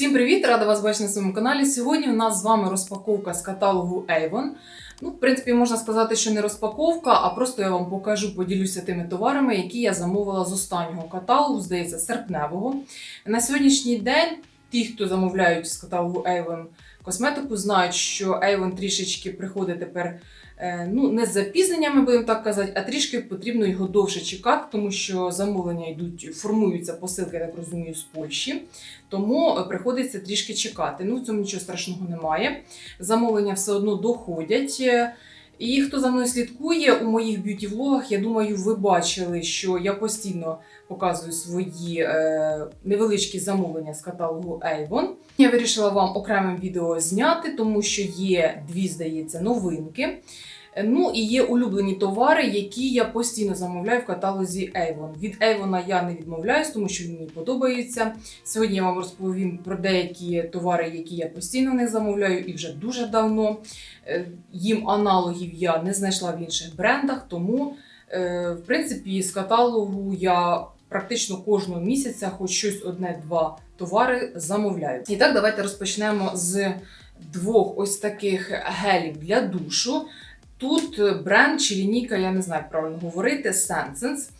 Всім привіт! Рада вас бачити на своєму каналі. Сьогодні у нас з вами розпаковка з каталогу Avon. Ну, в принципі, можна сказати, що не розпаковка, а просто я вам покажу, поділюся тими товарами, які я замовила з останнього каталогу, здається, серпневого. На сьогоднішній день ті, хто замовляють з каталогу Avon косметику, знають, що Avon трішечки приходить тепер. Е, Ну, не з запізненнями, будемо так казати, а трішки потрібно його довше чекати, тому що замовлення йдуть, формуються посилки, я так розумію, з Польщі. Тому е, приходиться трішки чекати. Ну, в цьому нічого страшного немає. Замовлення все одно доходять. І хто за мною слідкує у моїх б'юті-влогах, я думаю, ви бачили, що я постійно показую свої е, невеличкі замовлення з каталогу Avon. Я вирішила вам окремим відео зняти, тому що є дві, здається, новинки. Е, Ну і є улюблені товари, які я постійно замовляю в каталозі Avon. Від Avon я не відмовляюсь, тому що він мені подобається. Сьогодні я вам розповім про деякі товари, які я постійно не замовляю і вже дуже давно. Е, Їм аналогів я не знайшла в інших брендах, тому, е, в принципі, з каталогу я практично кожного місяця хоч щось одне-два товари замовляю. І так, давайте розпочнемо з двох ось таких гелів для душу. Тут бренд чи лінійка, я не знаю, як правильно говорити, Sensense.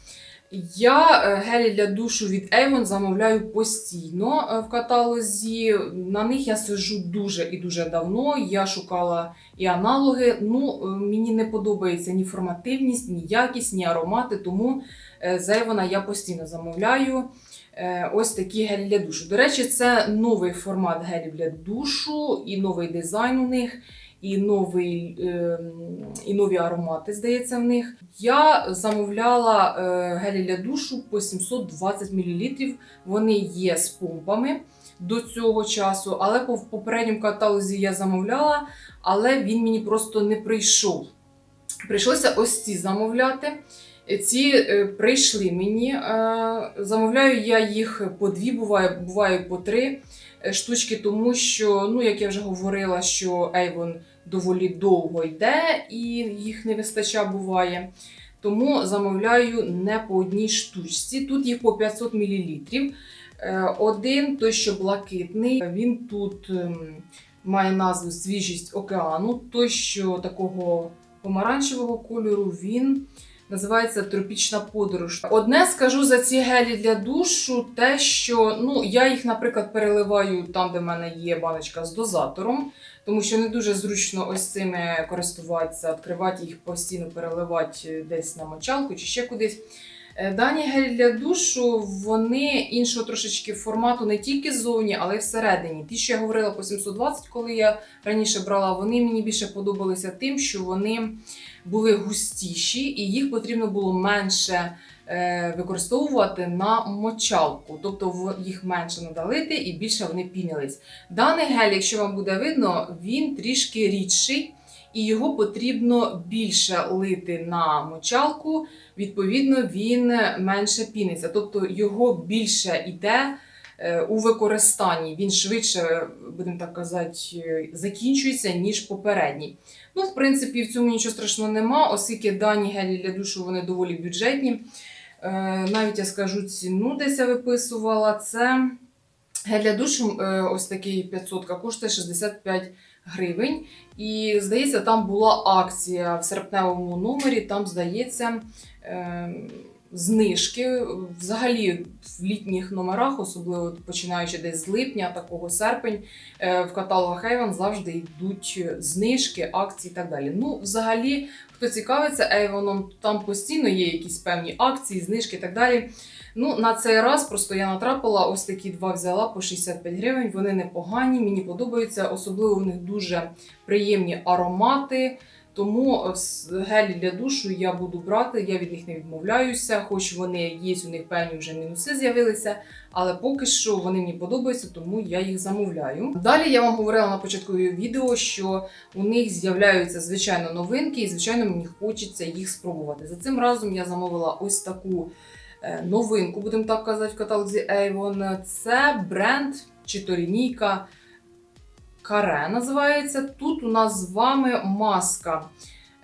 Я е, гелі для душу від Avon замовляю постійно е, в каталозі. На них я сиджу дуже і дуже давно. Я шукала і аналоги. Ну, е, мені не подобається ні формативність, ні якість, ні аромати, тому е, з Avon я постійно замовляю. е, Ось такі гелі для душу. До речі, це новий формат гелів для душу і новий дизайн у них і, новий, е, і нові аромати, здається, в них. Я замовляла е, гелі для душу по 720 мл. Вони є з помпами до цього часу, але по попередньому каталозі я замовляла, але він мені просто не прийшов. Прийшлося ось ці замовляти. Ці е, прийшли мені. Е, замовляю я їх по дві, буває, буває по три штучки, тому що, ну, як я вже говорила, що Avon доволі довго йде і їх не вистачає буває. Тому замовляю не по одній штучці. Тут їх по 500 мл. Один, той, що блакитний, він тут ем, має назву Свіжість океану. Той, що такого помаранчевого кольору, він називається Тропічна подорож. Одне скажу за ці гелі для душу, те, що ну, я їх, наприклад, переливаю там, де в мене є баночка з дозатором, тому що не дуже зручно ось цими користуватися, відкривати їх постійно, переливати десь на мочалку чи ще кудись. Е, Дані гелі для душу, вони іншого трошечки формату не тільки ззовні, але й всередині. Ті, що я говорила по 720, коли я раніше брала, вони мені більше подобалися тим, що вони були густіші, і їх потрібно було менше е, використовувати на мочалку. Тобто їх менше надалити і більше вони пінились. Даний гель, якщо вам буде видно, він трішки рідший. І його потрібно більше лити на мочалку, відповідно, він менше піниться. Тобто його більше йде у використанні. Він швидше, будемо так казати, е, закінчується, ніж попередній. Ну, в принципі, в цьому нічого страшного нема, оскільки дані гелі для душу вони доволі бюджетні. Е, Навіть я скажу ціну, десь я виписувала. Це гель для душу, е, ось такий 500 коштує 65 гривень. І здається, там була акція в серпневому номері. Там здається. Е, Знижки взагалі в літніх номерах, особливо починаючи десь з липня, такого серпень, е, в каталогах Avon завжди йдуть знижки, акції і так далі. Ну, взагалі, хто цікавиться Avon, там постійно є якісь певні акції, знижки і так далі. Ну, на цей раз просто я натрапила ось такі два взяла по 65 гривень. Вони непогані, мені подобаються. Особливо в них дуже приємні аромати. Тому е, гелі для душу я буду брати, я від них не відмовляюся, хоч вони є, у них певні вже мінуси з'явилися, але поки що вони мені подобаються, тому я їх замовляю. Далі я вам говорила на початку відео, що у них з'являються звичайно новинки, і звичайно мені хочеться їх спробувати. За цим разом я замовила ось таку е, новинку, будемо так казати, в каталозі Avon. Це бренд чи то лінійка Каре називається. Тут у нас з вами маска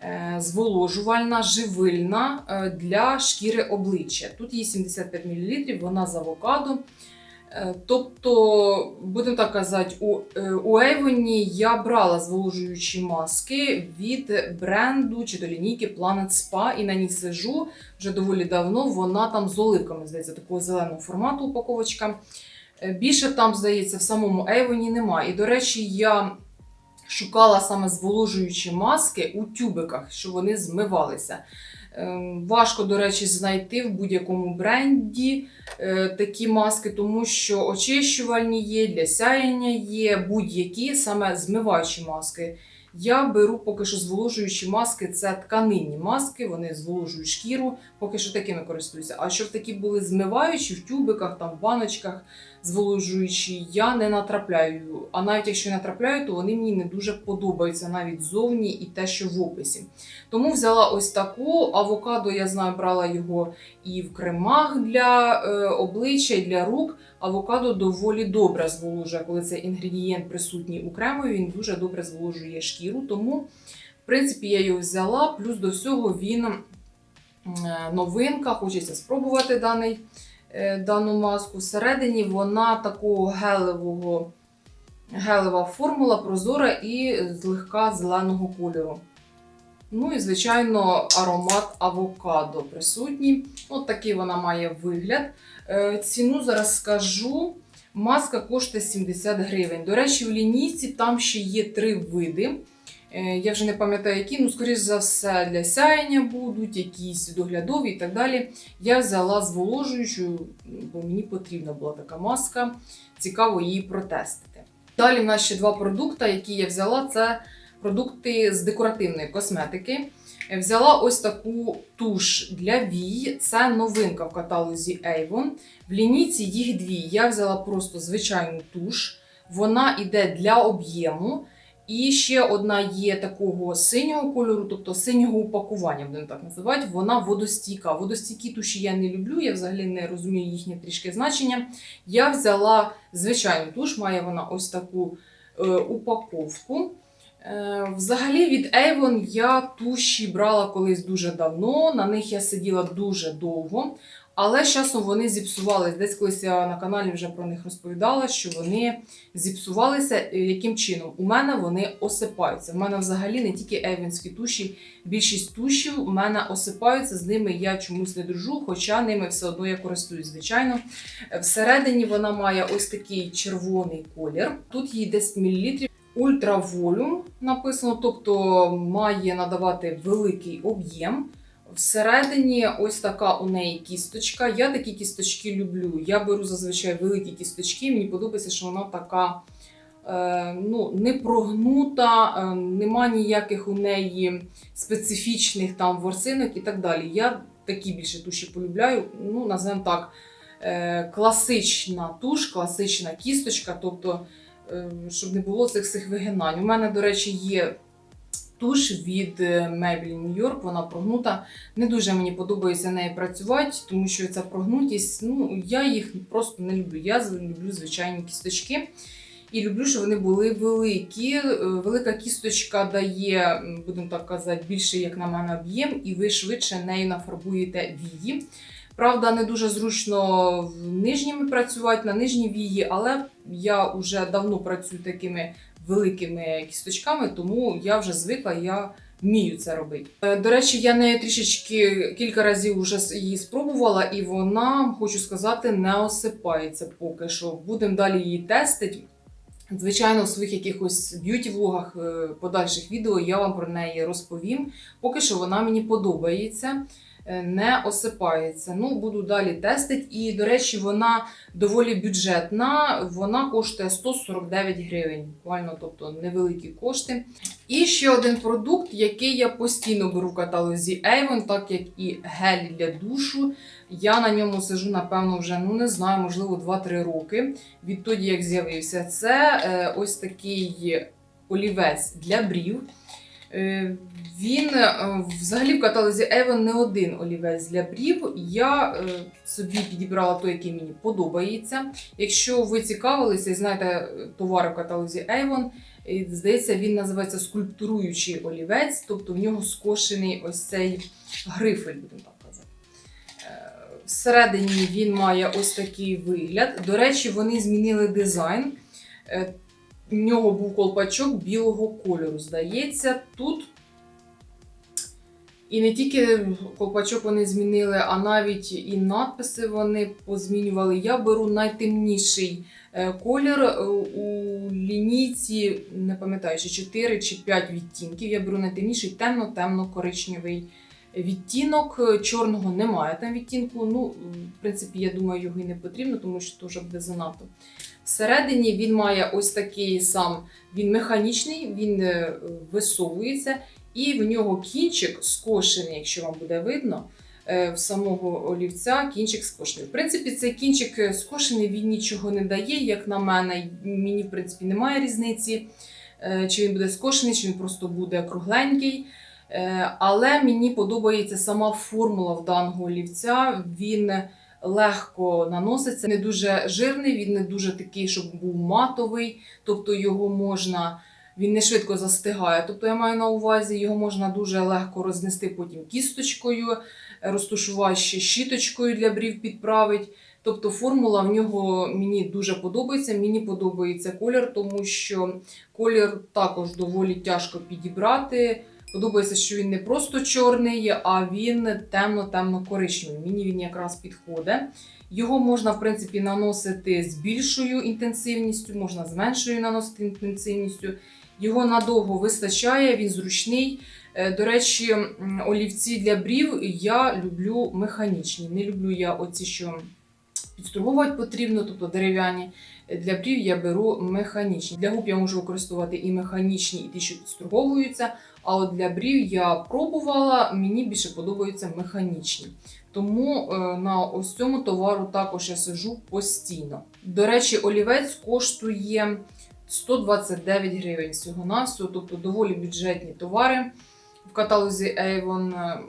е, зволожувальна, живильна е, для шкіри обличчя. Тут її 75 мл, вона з авокадо. Е, Тобто, будемо так казати, у, Avon я брала зволожуючі маски від бренду чи до лінійки Planet Spa і на ній сижу вже доволі давно. Вона там з оливками, здається, такого зеленого формату упаковочка. Е, Більше там, здається, в самому Avon немає. І, до речі, я шукала саме зволожуючі маски у тюбиках, щоб вони змивалися. Ем, Важко, до речі, знайти в будь-якому бренді е, такі маски, тому що очищувальні є, для сяєння є, будь-які саме змиваючі маски. Я беру поки що зволожуючі маски, це тканинні маски, вони зволожують шкіру, поки що такими користуюся. А щоб такі були змиваючі в тюбиках, там, в баночках, зволожуючі, я не натрапляю. А навіть якщо натрапляю, то вони мені не дуже подобаються навіть ззовні і те, що в описі. Тому взяла ось таку авокадо, я знаю, брала його і в кремах для е, обличчя, і для рук. Авокадо доволі добре зволожує, коли цей інгредієнт присутній у він дуже добре зволожує шкіру. Тому, в принципі, я його взяла. Плюс до всього він е, новинка, хочеться спробувати даний, е, дану маску. Всередині вона такого гелевого, гелева формула, прозора і злегка зеленого кольору. Ну і, звичайно, аромат авокадо присутній. От такий вона має вигляд. Е, Ціну зараз скажу. Маска коштує 70 гривень. До речі, в лінійці там ще є три види. Е, Я вже не пам'ятаю, які, ну, скоріш за все, для сяєння будуть, якісь доглядові і так далі. Я взяла зволожуючу, бо мені потрібна була така маска. Цікаво її протестити. Далі в нас ще два продукти, які я взяла. Це продукти з декоративної косметики. Взяла ось таку туш для вій. Це новинка в каталозі Avon. В лінійці їх дві. Я взяла просто звичайну туш. Вона йде для об'єму. І ще одна є такого синього кольору, тобто синього упакування, будемо так називати. Вона водостійка. Водостійкі туші я не люблю, я взагалі не розумію їхнє трішки значення. Я взяла звичайну туш, має вона ось таку е, упаковку. Е, Взагалі від Avon я туші брала колись дуже давно, на них я сиділа дуже довго, але з часом вони зіпсувалися. Десь колись я на каналі вже про них розповідала, що вони зіпсувалися. Е, Яким чином? У мене вони осипаються. У мене взагалі не тільки евінські туші, більшість тушів у мене осипаються, з ними я чомусь не дружу, хоча ними все одно я користуюсь, звичайно. Всередині вона має ось такий червоний колір. Тут їй 10 мл. Ультраволюм написано, тобто має надавати великий об'єм. Всередині ось така у неї кісточка. Я такі кісточки люблю. Я беру зазвичай великі кісточки. Мені подобається, що вона така е, ну, не прогнута, е, нема ніяких у неї специфічних там ворсинок і так далі. Я такі більше туші полюбляю. Ну, називаємо так, е, класична туш, класична кісточка. тобто щоб не було цих всіх вигинань. У мене, до речі, є туш від е, New York, вона прогнута. Не дуже мені подобається нею працювати, тому що ця прогнутість, ну, я їх просто не люблю. Я люблю звичайні кісточки. І люблю, щоб вони були великі. Е, Велика кісточка дає, будемо так казати, більше, як на мене, об'єм, і ви швидше нею нафарбуєте вії. Правда, не дуже зручно в нижніми працювати на нижній вії, але я вже давно працюю такими великими кісточками, тому я вже звикла, я вмію це робити. Е, До речі, я нею трішечки кілька разів вже її спробувала, і вона, хочу сказати, не осипається поки що. Будемо далі її тестити. Звичайно, в своїх якихось б'юті-влогах е, подальших відео я вам про неї розповім. Поки що вона мені подобається, не осипається. Ну, буду далі тестити. І, до речі, вона доволі бюджетна. Вона коштує 149 гривень. Буквально, тобто невеликі кошти. І ще один продукт, який я постійно беру в каталозі Avon, так як і гель для душу. Я на ньому сижу, напевно, вже ну не знаю, можливо, 2-3 роки відтоді, як з'явився. Це е, ось такий олівець для брів. Е, він е, взагалі в каталозі Avon не один олівець для брів. Я е, собі підібрала той, який мені подобається. Якщо ви цікавилися і знаєте товари в каталозі Avon, здається, він називається скульптуруючий олівець, тобто в нього скошений ось цей грифель, будемо так казати. Всередині він має ось такий вигляд. До речі, вони змінили дизайн. В нього був колпачок білого кольору, здається. Тут і не тільки колпачок вони змінили, а навіть і надписи вони позмінювали. Я беру найтемніший е, колір Е, у лінійці, не пам'ятаю, чи 4 чи 5 відтінків. Я беру найтемніший темно-темно-коричневий відтінок. Чорного немає там відтінку. Ну, в принципі, я думаю, його і не потрібно, тому що це вже буде занадто. Всередині він має ось такий сам, він механічний, він е, висовується, і в нього кінчик скошений, якщо вам буде видно, е, в самого олівця кінчик скошений. В принципі, цей кінчик е, скошений, він нічого не дає, як на мене. Мені, в принципі, немає різниці, чи він буде скошений, чи він просто буде кругленький. Але мені подобається сама формула в даного олівця. Він легко наноситься, не дуже жирний, він не дуже такий, щоб був матовий, тобто його можна. Він не швидко застигає. Тобто я маю на увазі, його можна дуже легко рознести потім кісточкою, розтушувати ще щіточкою для брів підправить. Тобто формула в нього мені дуже подобається. Мені подобається колір, тому що колір також доволі тяжко підібрати. Подобається, що він не просто чорний, а він темно-темно-коричневий. Мені він якраз підходить. Його можна, в принципі, наносити з більшою інтенсивністю, можна з меншою наносити інтенсивністю. Його надовго вистачає, він зручний. Е, До речі, олівці для брів я люблю механічні. Не люблю я оці, що підструговувати потрібно, тобто дерев'яні. Для брів я беру механічні. Для губ я можу використовувати і механічні, і ті, що підструговуються. А от для брів я пробувала, мені більше подобаються механічні. Тому е, на ось цьому товару також я сижу постійно. До речі, олівець коштує 129 гривень всього навсього тобто доволі бюджетні товари. В каталозі Avon е,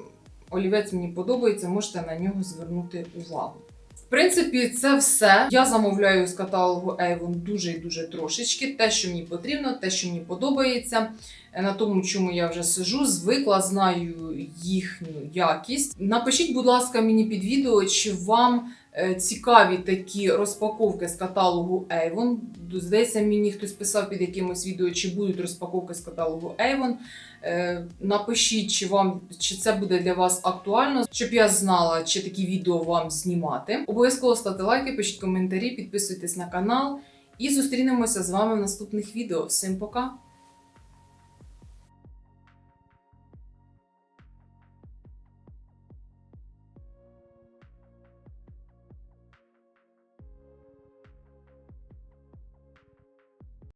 олівець мені подобається, можете на нього звернути увагу. Принципі, це все. Я замовляю з каталогу Avon дуже і дуже трошечки. Те, що мені потрібно, те, що мені подобається. Е, На тому, чому я вже сижу, звикла, знаю їхню якість. Напишіть, будь ласка, мені під відео, чи вам цікаві такі розпаковки з каталогу Avon. Здається, мені хтось писав під якимось відео, чи будуть розпаковки з каталогу Avon. Е, Напишіть, чи вам чи це буде для вас актуально, щоб я знала, чи такі відео вам знімати. Обов'язково ставте лайки, пишіть коментарі, підписуйтесь на канал і зустрінемося з вами в наступних відео. Всім пока!